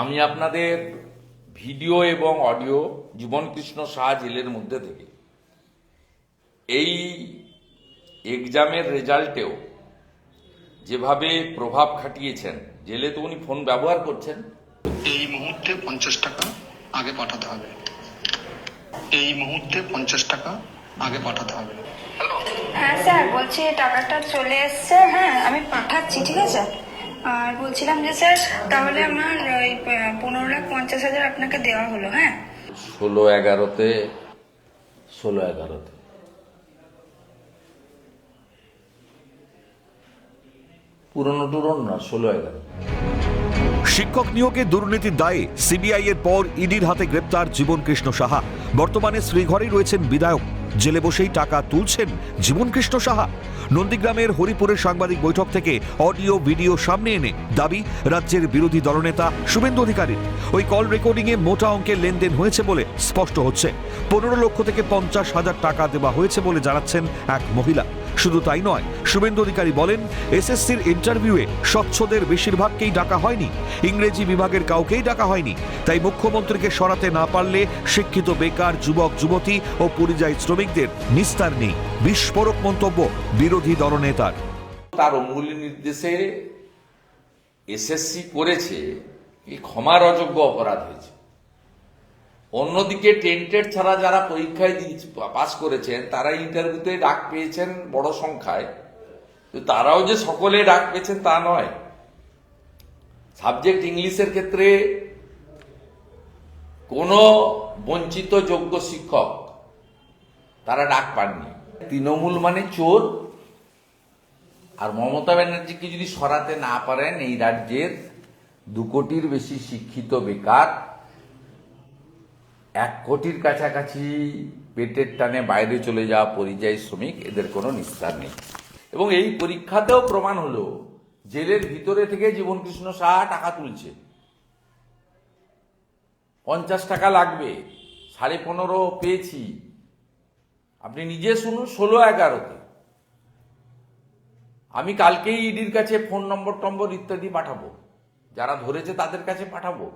আমি আপনাদের ভিডিও এবং অডিও জীবনকৃষ্ণ শাহ জেলের মধ্যে থেকে। এই এক্সামের রেজাল্টেও যেভাবে প্রভাব খাটিয়েছেন জেলে তো উনি ফোন ব্যবহার করছেন। এই মুহূর্তে পঞ্চাশ টাকা আগে পাঠাতে হবে। এই মুহূর্তে পঞ্চাশ টাকা আগে পাঠাতে হবে। হ্যাঁ স্যার বলছি টাকাটা চলে এসছে। হ্যাঁ আমি পাঠাচ্ছি ঠিক আছে? আর বলছিলাম যে স্যার তাহলে আমার ওই পনেরো লাখ পঞ্চাশ হাজার আপনাকে দেওয়া হলো হ্যাঁ? ষোলো এগারোতে ষোলো এগারোতে। পুরনো টুরন না ষোলো এগারো। শিক্ষক নিয়োগে দুর্নীতির দায়ে সিবিআই এর পর ইডির হাতে গ্রেপ্তার জীবন কৃষ্ণ সাহা। বর্তমানে শ্রীঘরেই রয়েছেন বিধায়ক। জেলে বসেই টাকা তুলছেন জীবনকৃষ্ণ সাহা। নন্দীগ্রামের হরিপুরের সাংবাদিক বৈঠক থেকে অডিও, ভিডিও সামনে এনে দাবি, রাজ্যের বিরোধী দলনেতা শুভেন্দু অধিকারীর। ওই কল রেকর্ডিংয়ে মোটা অঙ্কের লেনদেন হয়েছে বলে স্পষ্ট হচ্ছে। পনেরো লক্ষ থেকে পঞ্চাশ হাজার টাকা দেওয়া হয়েছে বলে জানাচ্ছেন এক মহিলা। শুধু তাই নয়, শুভেন্দু অধিকারী বলেন, এসএসসির ইন্টারভিউয়ে স্বচ্ছদের বেশিরভাগকেই ডাকা হয়নি। ইংরেজি বিভাগের কাউকেই ডাকা হয়নি। তাই মুখ্যমন্ত্রীকে সরাতে না পারলে শিক্ষিত বেকার, যুবক, যুবতী ও পরিযায়ী শ্রমিকদের নিস্তার নেই। বিস্ফোরক মন্তব্য বিরোধী দলনেতার। তার অঙ্গুলি নির্দেশে এসএসসি করেছে ক্ষমার অযোগ্য অপরাধ হয়েছে। অন্যদিকে টেন্টেড ছাড়া যারা পরীক্ষায় পাস করেছেন তারা ইন্টারভিউতে ডাক পেয়েছেন বড় সংখ্যায়। তারাও যে সকলে ডাক পেয়েছেন তা নয়। সাবজেক্ট ইংলিশের ক্ষেত্রে কোনো বঞ্চিত যোগ্য শিক্ষক তারা ডাক পাননি। তৃণমূল মানে চোর। আর মমতা ব্যানার্জিকে যদি সরাতে না পারেন, এই রাজ্যের দু কোটির বেশি শিক্ষিত বেকার এক কোটির কাছাকাছি পেটের টানে বাইরে চলে যাওয়া পরিযায়ী শ্রমিক এদের কোনো নিস্তার নেই। এবং এই পরীক্ষাতেও প্রমাণ হলো, জেলের ভিতরে থেকে জীবনকৃষ্ণ সাহা টাকা তুলছে। পঞ্চাশ টাকা লাগবে, সাড়ে পনেরো পেয়েছি। আপনি নিজে শুনুন, ষোলো এগারোতে। আমি কালকেই ইডির কাছে ফোন নম্বর টম্বর ইত্যাদি পাঠাবো। যারা ধরেছে তাদের কাছে পাঠাবো।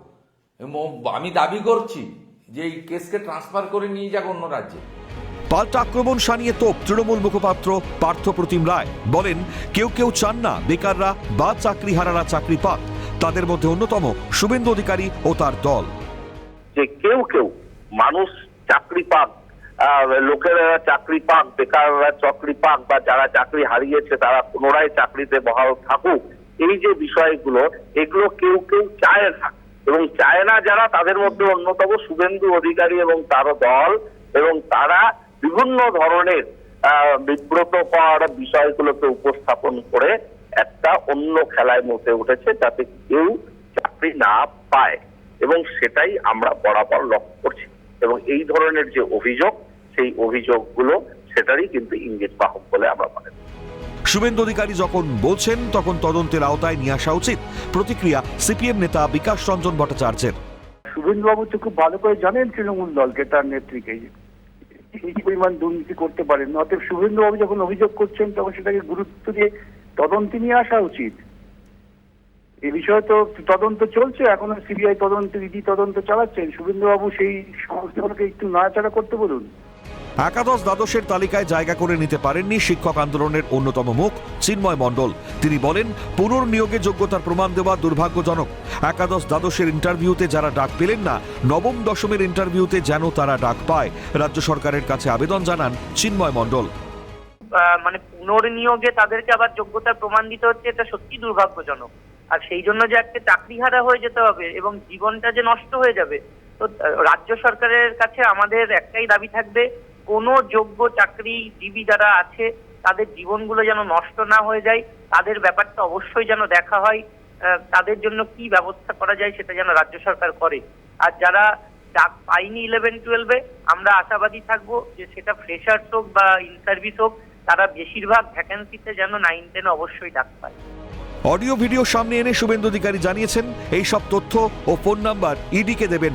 আমি দাবি করছি যে এই কেসকে ট্রান্সফার করে নিয়ে যাক অন্য রাজ্যে। পাল্টা আক্রমণ সানিয়ে তোপ তৃণমূল মুখপাত্র পার্থ প্রতিম রায়। বলেন কেউ কেউ চান না বেকাররা বা চাকরিহারারা চাকরি পাক। তাদের মধ্যে অন্যতম শুভেন্দু অধিকারী ও তার দল। যে কেউ কেউ মানুষ চাকরি পাক আহ, লোকেরা চাকরি পাক বেকাররা চাকরি পাক বা যারা চাকরি হারিয়েছে তারা পুনরায় চাকরিতে বহাল থাকুক। এই যে বিষয়গুলো এগুলো কেউ কেউ চায় না। এবং চায় না যারা তাদের মধ্যে অন্যতম শুভেন্দু অধিকারী এবং তার দল, এবং তারা বিভিন্ন ধরনের বিব্রতকর বিষয়গুলোকে উপস্থাপন করে একটা অন্য খেলায় মতে উঠেছে যাতে কেউ চাকরি না পায়। এবং সেটাই আমরা বরাবর লক্ষ্য করছি। এবং এই ধরনের যে অভিযোগ, সেই অভিযোগগুলো সেটারই কিন্তু ইঙ্গিত বাহক বলে আমরা মনে করি। শুভেন্দু অধিকারী যখন বলছেন, তখন তদন্তের আওতায় নিয়ে আসা উচিত। প্রতিক্রিয়া সিপিএম নেতা বিকাশ রঞ্জন ভট্টাচার্যের। শুভেন্দুবাবু তো খুব ভালো করে জানেন তৃণমূল দলকে, তার নেত্রীকে। এই পরিমাণ দুর্নীতি করতে পারেন? অতএব শুভেন্দুবাবু যখন অভিযোগ করছেন, তখন সেটাকে গুরুত্ব দিয়ে তদন্তে নিয়ে আসা উচিত। এই বিষয়ে তো তদন্ত চলছে, এখনও সিবিআই তদন্ত, ইডি তদন্ত চালাচ্ছেন। শুভেন্দুবাবু সেই সংস্থাগুলোকে একটু নাড়াচাড়া করতে বলুন। একাদশ দ্বাদশের তালিকায় জায়গা করে নিতে পারেননি শিক্ষক আন্দোলনের অন্যতম মুখ চিন্ময় মণ্ডল। তিনি বলেন, পুনর্নিয়োগে যোগ্যতার প্রমাণ দেওয়া দুর্ভাগ্যজনক। একাদশ দ্বাদশের ইন্টারভিউতে যারা ডাক পেলেন না, নবম দশমের ইন্টারভিউতে যেন তারা ডাক পায়। রাজ্য সরকারের কাছে আবেদন জানান চিন্ময় মণ্ডল। মানে পুনর্নিয়োগে তাদেরকে আবার যোগ্যতার প্রমাণ দিতে হচ্ছে, এটা সত্যি দুর্ভাগ্যজনক। আর সেই জন্য যে একটা চাকরিহারা হয়ে যেতে হবে এবং জীবনটা যে নষ্ট হয়ে যাবে, তো রাজ্য সরকারের কাছে আমাদের একটাই দাবি থাকবে কোনো যোগ্য চাকরিজীবী যারা আছে, তাদের জীবনগুলো যেন নষ্ট না হয়ে যায়, তাদের ব্যাপারটা অবশ্যই যেন দেখা হয় তাদের জন্য কি ব্যবস্থা করা যায় সেটা যেন রাজ্য সরকার করে। আর যারা ডাক পাইনি ইলেভেন টুয়েলভে আমরা আশাবাদী থাকব যে সেটা ফ্রেশার্স হোক বা ইন সার্ভিস হোক, তারা বেশিরভাগ ভ্যাকেন্সিতে যেন নাইন টেন অবশ্যই ডাক পায়। অডিও ভিডিও সামনে এনে শুভেন্দু অধিকারী জানিয়েছেন, এই সব তথ্য ও ফোন নাম্বার ইডিকে দেবেন।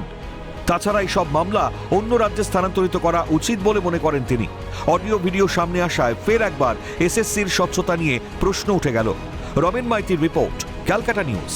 তাছাড়া এই সব মামলা অন্য রাজ্যে স্থানান্তরিত করা উচিত বলে মনে করেন তিনি। অডিও ভিডিও সামনে আসায় ফের একবার এসএসসির স্বচ্ছতা নিয়ে প্রশ্ন উঠে গেল। রবিন মাইতির রিপোর্ট, ক্যালকাটা নিউজ।